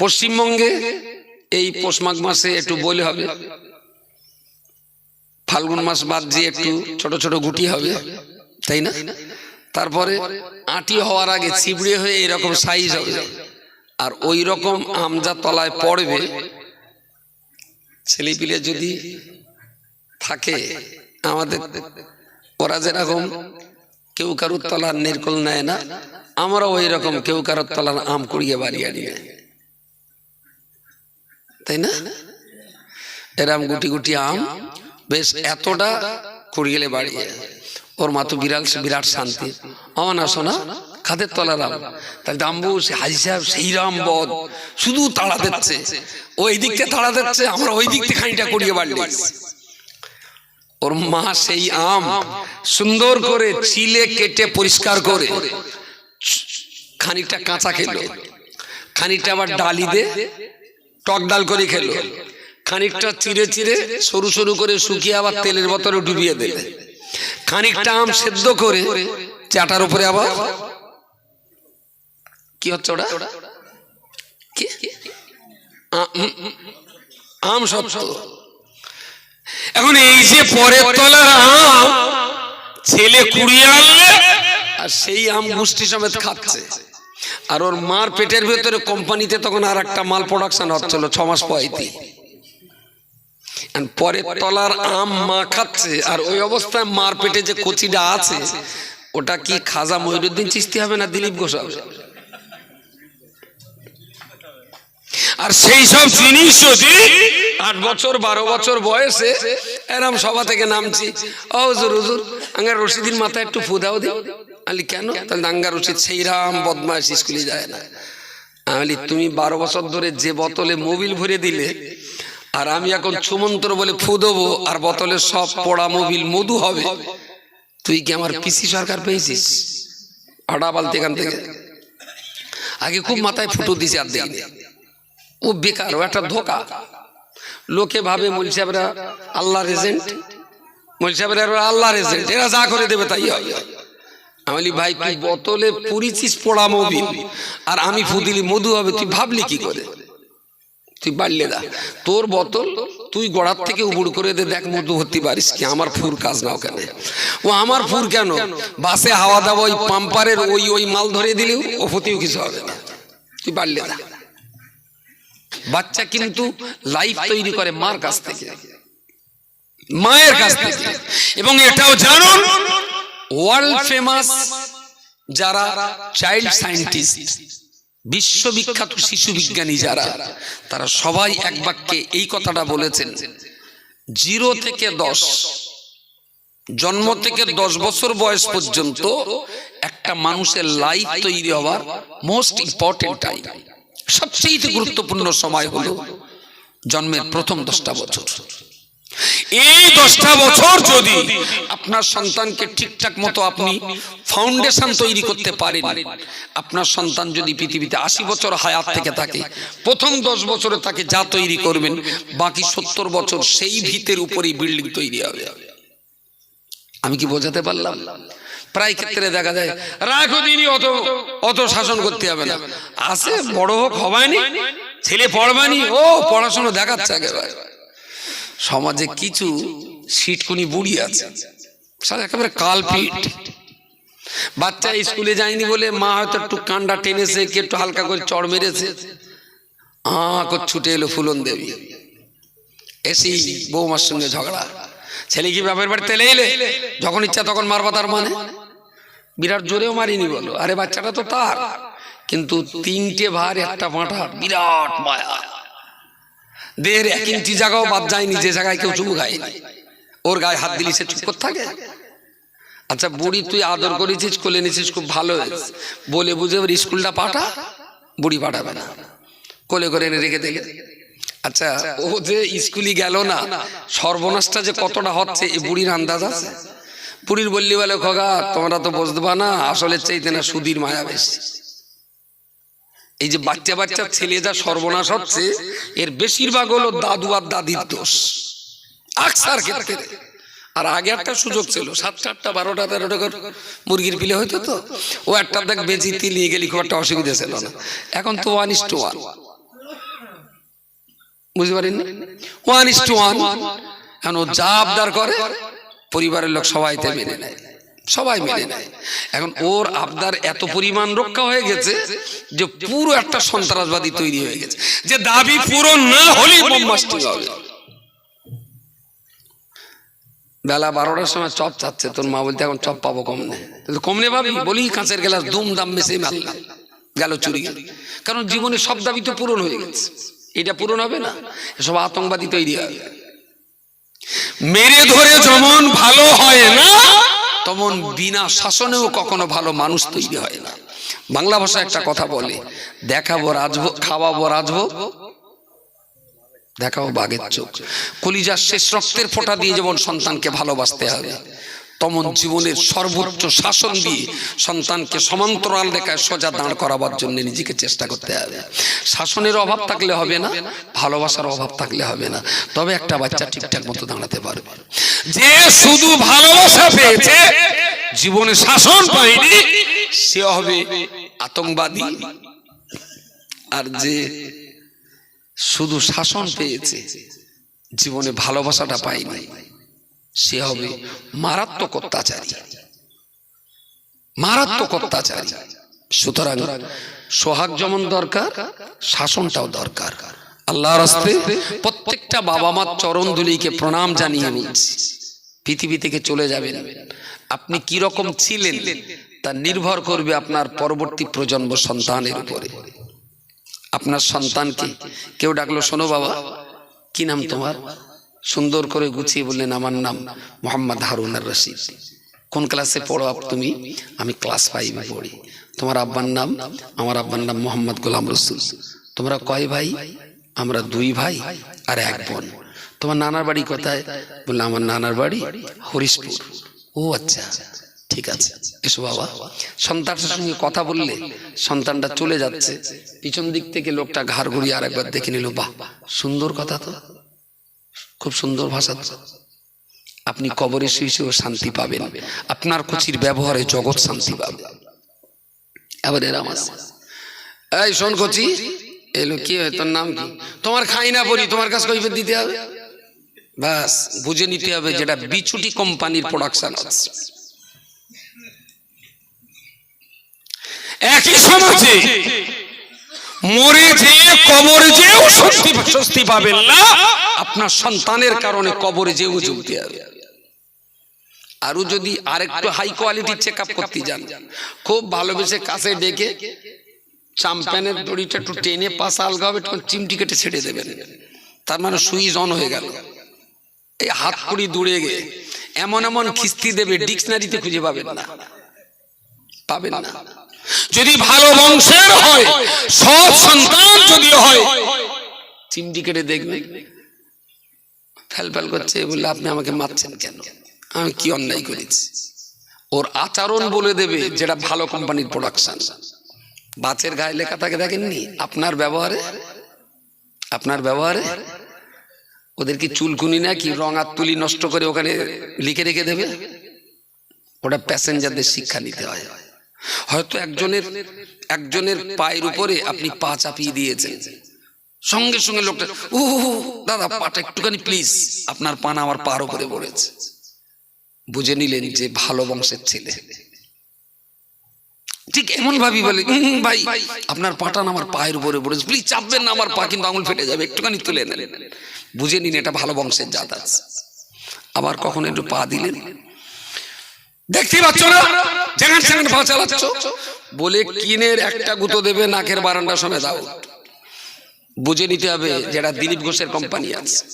পশ্চিমবঙ্গে এই পৌষ মাঘ মাসে একটু বলে হবে। ফাল্গুন মাস বাদ দিয়ে একটু ছোট ছোট গুটি হবে, তাই না? তারপরে আটি হওয়ার আগে চিবড়ে হয়ে এরকম সাইজ হবে। আর ওই রকম আমজা তলায় পড়বে। ছেলেপিলে যদি থাকে, আমাদের ওরা যেরকম কেউ কারুর তলার নির্কল নেয় না আমরা ওই রকম কেউ কারোর তলার আম কুড়িয়ে বাড়ি আনিয়ে তাই না? এরম গুটি গুটি আম, বেশ এতটা কুড়িয়ে বাড়িয়ে ওর মা তো বিরাট বিরাট শান্তি। আমার না শোনা, খাদের তলার আম। তাহলে দাম্বু, সে হাজি সাহেব, সেই রাম বদ শুধু তাড়া দিচ্ছে। ওই দিককে তাড়া দিচ্ছে, আমরা ওই দিক থেকে খানিটা কুড়িয়ে বাড়লি ওর মা সেই আম সুন্দর করে চিলে, কেটে, পরিষ্কার করে খানিকটা কাঁচা খেলো। খানিকটা আবার ডালি দে টক ডাল করে খেলো। খানিকটা চিড়ে চিড়ে সরু সরু করে শুকিয়ে আবার তেলের বোতলে ডুবিয়ে দেবে খানিকটা আম সেদ্ধ করে চাটার উপরে আবার কি হচ্ছে ওটা? আম সব এখন এই যে পরের তলার আম, ছেলে কুড়িয়ে আনলে আর সেই আম গুষ্টি সমেত খাচ্ছে। আর ওর মার পেটের ভেতরে কোম্পানিতে তখন আর একটা মাল প্রোডাকশন হচ্ছিল, ছ মাস পয়তি পরের তলার আম মা খাচ্ছে, আর ওই অবস্থায় মার পেটে যে কচিটা আছে, ওটা কি খাজা মহিরুদ্দিন চিস্তি হবে না দিলীপ ঘোষ আর সেই সব জিনিস যদি আট বছর, বারো বছর বয়সে এরম সভা থেকে নামছি, ও হুজুর হুজুর, আঙ্গার রশিদিন মাথায় একটু ফুদাও দিও আলি কেন? তাহলে দাঙ্গার রশিদ সেই রাম বদমাস স্কুলে যায় না। আমি তুমি বারো বছর ধরে যে বোতলে মোবিল ভরে দিলে, আর আমি এখন ছুমন্ত্র বলে ফু দেবো, আর বোতলে সব পড়া মোবিল মধু হবে। তুই কি আমার পিসি সরকার পেয়েছিস? আডা বালতি এখান থেকে। আগে খুব মাথায় ফুটো দিছে আর দেখিনি ও বেকার, ও একটা ধোকা। লোকে ভাবে, মূল সাহেবরা আল্লাহ রেজেন্ট মূল সাহেবরা আল্লাহ রেজেন্ট এরা যা করে দেবে তাই হবে আমি ভাই, তুই বোতলে পুরিছিস পোড়া মোবিল আর আমি ফুদিলি মধু হবে, তুই ভাবলি কি করে? তুই বাড়লে দা, তোর বোতল তুই গড়ার থেকে উবুড় করে দে, দেখ মধু ভর্তি পারিস কি, আমার ফুর কাজ নাও কেন? ও, আমার ফুর কেন? বাসে হাওয়া দাওয়া ওই পাম্পারের ওই ওই মাল ধরে দিলেও ও ফতিও কিছু হবে না। তুই বাড়লে দা। বাচ্চা কিন্তু লাইফ তৈরি করে মার কাছ থেকে, মায়ের কাছ থেকে। এবং এটাও জানুন ওয়ার্ল্ড ফেমাস যারা চাইল্ড সায়েন্টিস্ট বিশ্ববিখ্যাত শিশু বিজ্ঞানী যারা তারা সবাই এক বাক্যে এই কথাটা বলেছেন জিরো থেকে দশ জন্ম থেকে দশ বছর বয়স পর্যন্ত একটা মানুষের লাইফ তৈরি হওয়ার মোস্ট ইম্পর্টেন্ট টাইম সবচেয়ে গুরুত্বপূর্ণ সময় হলো জন্মের প্রথম দশটা বছর। এই দশটা বছর যদি আপনার সন্তানকে ঠিকঠাক মতো আপনি ফাউন্ডেশন তৈরি করতে পারেন। আপনার সন্তান যদি পৃথিবীতে আশি বছর হায়াত থেকে থাকে প্রথম দশ বছরে তাকে যা তৈরি করবেন বাকি সত্তর বছর সেই ভিতের উপরেই বিল্ডিং তৈরি হবে। আমি কি বোঝাতে পারলাম? প্রায় ক্ষেত্রে দেখা যায় রাখো দিনই অত অত শাসন করতে হবে না। আছে বড় হোক হবায়নি ছেলে পড়বানি ও পড়াশোনা দেখাচ্ছে একেবারে। সমাজে কিছু সিটকুনি বুড়ি আছে। সারা একেবারে কালপিট বাচ্চা স্কুলে যায়নি বলে মা হয়তো একটু কান্ডা টেনেছে কি একটু হালকা করে চড় মেরেছে। আ করে ছুটে এলো ফুলন দেবী। এসেই বৌমার সঙ্গে ঝগড়া। ছেলে কি বাপের বাড়িতে এলে? এলে। যখন ইচ্ছা তখন মারবা তার মানে? বিরাট জোরেও মারিনি বলো আরে বাচ্চাটা তো তার। কিন্তু তিনটে ভার একটা পাঁঠা বিরাট মায়া। দেহের এক ইঞ্চি জায়গাও বাদ যায়নি যে জায়গায় কেউ চুমু খায়নি ওর গায়ে হাত দিলি সে চুপ থাকে? আচ্ছা বুড়ি তুই আদর করেছিস কোলে নিছিস খুব ভালো হয়েছে। বলে বুঝে ওর স্কুলটা পাঠা বুড়ি পাঠাবে না। কোলে করে এনে রেখে দেখে আচ্ছা ও যে স্কুলই গেল না সর্বনাশটা যে কতটা হচ্ছে এই বুড়ির আন্দাজ আছে? বুড়ির বললি বলে খগা তোমরা তো বুঝবা না আসলে চাইতে না সুধীর মায়া বেশি। এই যে বাচ্চা বাচ্চা ছেলে যা সর্বনাশ হচ্ছে এর বেশিরভাগ হলো দাদু আর দাদির দোষ। আকসার ক্ষেত্রে। আর আগে একটা সুযোগ ছিল সাতটা আটটা বারোটা তেরোটা করে মুরগির পিলে হইতো তো? ও একটা দেখ বেজিতে নিয়ে গেলি খুব একটা অসুবিধা ছিল না। এখন তো ওয়ান ইস টু ওয়ান বুঝতে পারেন? ওয়ান ইস টু ওয়ান এখন ও যা আবদার করে পরিবারের লোক সবাই তে মেনে নেয়। সবাই মেনে নেয়। এখন ওর আবদার এত পরিমাণ রক্ষা হয়ে গেছে যে পুরো একটা সন্ত্রাসবাদী তৈরি হয়ে গেছে। যে দাবি পুরো না হলেই বোমাস্টিং হবে। বেলা বারোটার সময় চপ চাচ্ছে তোর মা বলতে এখন চপ পাবো কমনে কিন্তু কমনে পাবি বলি কাঁচের গেলাস দুম দাম বেশি মারলাম গেল চুরি কারণ জীবনে সব দাবি তো পূরণ হয়ে গেছে। এটা পূরণ হবে না। এসব আতঙ্কবাদী তৈরি হবে মেরে ধরে যেমন ভালো হয় না তেমন বিনা শাসনেও কখনো ভালো মানুষ তৈরি হয় না। বাংলা ভাষায় একটা কথা বলে, দেখাবো, রাজবো, খাওয়াবো, রাজবো। দেখাও বাঘের চোখ। কলিজার শেষ রক্তের ফোঁটা দিয়ে যেমন সন্তানকে ভালোবাসতে হবে, তেমন জীবনের সর্বোচ্চ শাসন দিয়ে সন্তানকে সমান্তরাল রেখায় সোজা দাঁড় করাবার জন্য নিজেকে চেষ্টা করতে হবে। শাসনের অভাব থাকলে হবে না, ভালোবাসার অভাব থাকলে হবে না। তবে একটা বাচ্চা ঠিকঠাক মতো দাঁড়াতে পারবে। যে শুধু ভালোবাসা পেয়েছে জীবনে শাসন পায়নি, সে হবে আতঙ্কবাদী। আর যে শুধু শাসন পেয়েছে, জীবনে ভালোবাসাটা পায়নি, সে হবে মারাত্মক অত্যাচারী। মারাত্মক অত্যাচারী। সুতরাং সোহাগ যেমন দরকার, শাসনটাও দরকার। আল্লাহর হস্তে প্রত্যেকটা বাবা মার চরণ দুলিকে প্রণাম জানিয়ে বলছি পৃথিবী থেকে চলে যাবেন। আপনি কি রকম ছিলেন, তা নির্ভর করবে আপনার পরবর্তী প্রজন্ম সন্তানের উপরে। আপনার সন্তানকে কেউ ডাকলো, শোনো বাবা, কি নাম তোমার? সুন্দর করে গুছিয়ে বললেন, আমার নাম মোহাম্মদ হারুনার রশিদ। কোন ক্লাসে পড়ো আপ তুমি? আমি ক্লাস ফাইভে পড়ি। তোমার আব্বার নাম? আমার আব্বার নাম মোহাম্মদ গোলাম রসুল। তোমরা কয় ভাই? আমরা দুই ভাই আর এক বোন। তোমার নানার বাড়ি কোথায়? বললে আমার নানার বাড়ি হরিশপুর। ও আচ্ছা ঠিক আছে। এসো বাবা। সন্তানটার সঙ্গে কথা বললে সন্তানটা চলে যাচ্ছে। পিছন দিক থেকে লোকটা ঘাড় ঘুরিয়ে আর একবার দেখে নিল, বাহ, সুন্দর কথা তো। খুব সুন্দর ভাষা তো। আপনি কবরে শুয়ে শুয়েও শান্তি পাবেন। আপনার কুচির ব্যবহারে জগৎ শান্তি পাবে। এবার এরা আমার এই শোন কচি। এলো কি হয়, তোর নাম কি? তোমার খাই না পড়ি, তোমার কাছে কৈফিয়ত দিতে হবে? বাস বুঝে নিতে হবে যেটা বিছুটি কোম্পানির প্রোডাকশন আছে একই সমাজে মরে যে কবরে যেও স্বস্তি স্বস্তি পাবেন না আপনার সন্তানের কারণে কবরে যেও জ্বলতে হবে। আরও যদি আরেকটু হাই কোয়ালিটির চেক আপ করতে যান খুব ভালোবেসে কাছে ডেকে চাম্পিয়নের দড়িটা একটু টেনে পাশা আলগা হবে একটু চিমটি কেটে ছেড়ে দেবেন। তার মানে সুইচ অন হয়ে গেল। এই হাত কড়ি দূরে গে এমন এমন খিস্তি দেবে ডিকশনারিতে খুঁজে পাবেন না। পাবেন না। যদি ভালো বংশের হয়, সৎ সন্তান যদি হয় চিমটি কেটে দেখবেন ফেল ফেল করছে বললে আপনি আমাকে মারছেন কেন? আমি কি অন্যায় করেছি? ওর আচরণ বলে দেবে যেটা ভালো কোম্পানির প্রোডাকশন বাচের গায়ে লেখা থাকে দেখেননি? আপনার ব্যবহারে? আপনার ব্যবহারে? ওদের কি চুলকুনি না কি রং আর তুলি নষ্ট করে ওখানে লিখে রেখে দেবে? ওটা প্যাসেঞ্জারদের শিক্ষা নিতে হয়। হয়তো একজনের একজনের পায়ের উপরে আপনি পা চাপিয়ে দিয়েছেন। সঙ্গে সঙ্গে লোকটা ও দাদা, পাটা একটুখানি প্লিজ আপনার পানা আমার পার উপরে পড়েছে। বুঝে নিলেন যে ভালো বংশের ছেলে। ঠিক এমন ভাবি বলে "উম, ভাই আপনার পাটান আমার পায়ের উপরে পড়েছে। প্লিজ চাপবেন না আমার পা কিন্তু আঙুল ফেটে যাবে। একটুখানি তুলে নেন। বুঝে নিন এটা ভালো বংশের জাত আছে। আবার কখন একটু পা দিলেন? দেখতে পাচ্ছ না? পা চালাচ্ছ? বলে কিনের একটা গুঁতো দেবে নাকের দাও বুঝে নিতে হবে যেটা দিলীপ ঘোষের কোম্পানি আছে।